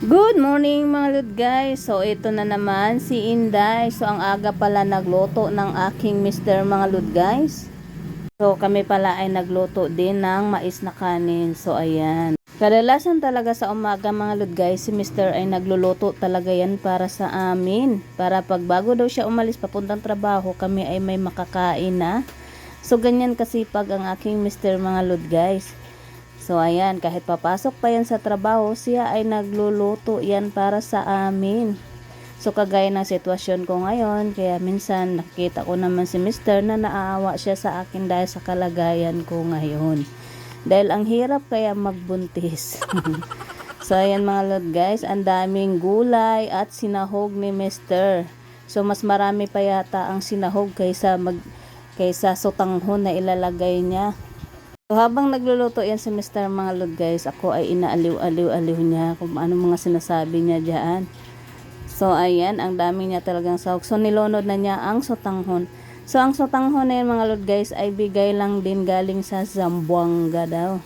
Good morning mga lud guys. So ito na naman si Inday. So ang aga pala nagluto ng aking Mr. mga lud guys. So kami pala ay nagluto din ng mais na kanin. So ayan. Kadalasan talaga sa umaga mga lud guys, si Mr. ay nagluluto talaga yan para sa amin. Para pag bago daw siya umalis papuntang trabaho, kami ay may makakain na. So ganyan kasi pag ang aking Mr. mga lud guys. So ayan, kahit papasok pa yan sa trabaho, siya ay nagluluto yan para sa amin. So kagaya ng sitwasyon ko ngayon, kaya minsan nakita ko naman si Mr. na naaawa siya sa akin dahil sa kalagayan ko ngayon. Dahil ang hirap kaya magbuntis. so ayan mga lord guys, ang daming gulay at sinahog ni Mr. So mas marami pa yata ang sinahog kaysa mag kaysa sutanghon na ilalagay niya. So, habang nagluluto yan si Mr. mga lord guys, ako ay inaaliw-aliw-aliw niya kung ano mga sinasabi niya dyan. So, ayan, ang dami niya talagang sahog. So, nilunod na niya ang sotanghon. So, ang sotanghon na yan mga lord guys ay bigay lang din galing sa Zamboanga daw.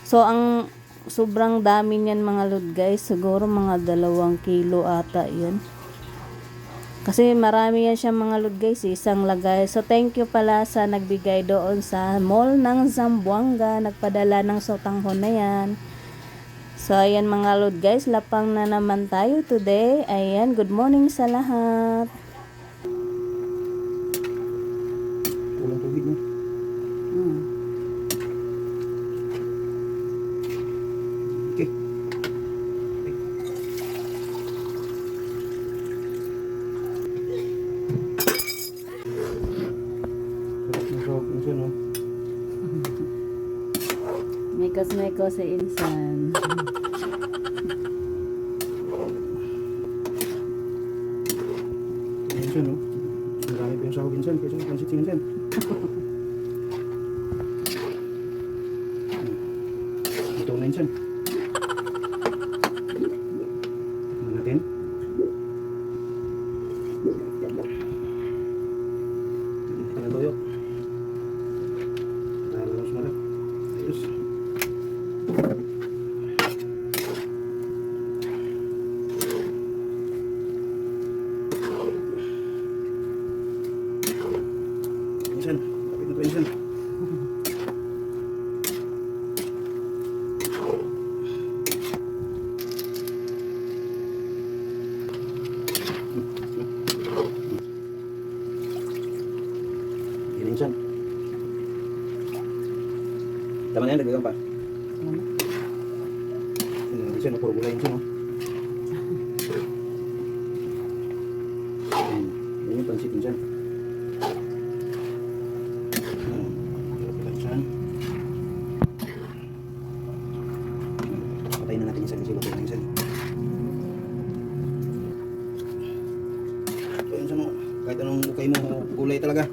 So, ang sobrang dami niyan mga lord guys, siguro mga dalawang kilo ata yan. Kasi marami yan siya mga lod guys, isang lagay. So thank you pala sa nagbigay doon sa mall ng Zamboanga, nagpadala ng sotanghon na yan. So ayan mga lod guys, lapang na naman tayo today. Ayan, good morning sa lahat. Walang tubig niya. Hmm. Okay. Sarap ng sahog yun siya, no? Mekos mekos sa insan. Siya, no? Marami pa yung sahog siya, kaysa sa pansit siya. Ito na yun siya. Tignan natin. Tignan na toyo. Tara lang sumara. Ayos. Insan, kapit na to insan. Yan insan. Tama na yan, dagdagan pa. Yan, insan, puro gulay insan. oh. Yan, yan yung pansit insan. Yan. Patayin na natin yung saging kasi na yung saging. Yun sa mo, kahit anong ukay mo, gulay talaga.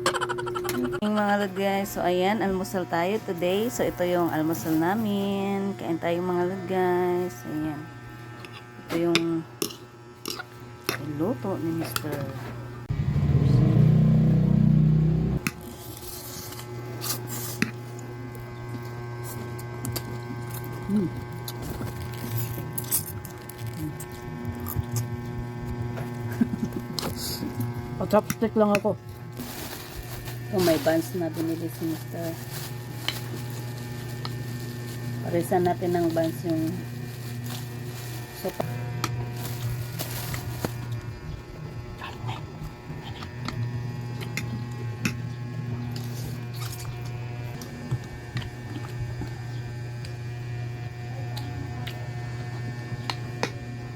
Yung mga lod guys, so ayan, almusal tayo today. So ito yung almusal namin. Kain tayo mga lod guys. Ayan. Ito yung luto ni Mr. Hmm. Pa-chopstick lang ako. Oh, may buns na binili si Mr. Parisan natin ng buns yung sopa.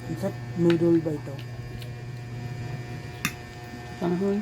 Isa noodle ba ito? Panghoy.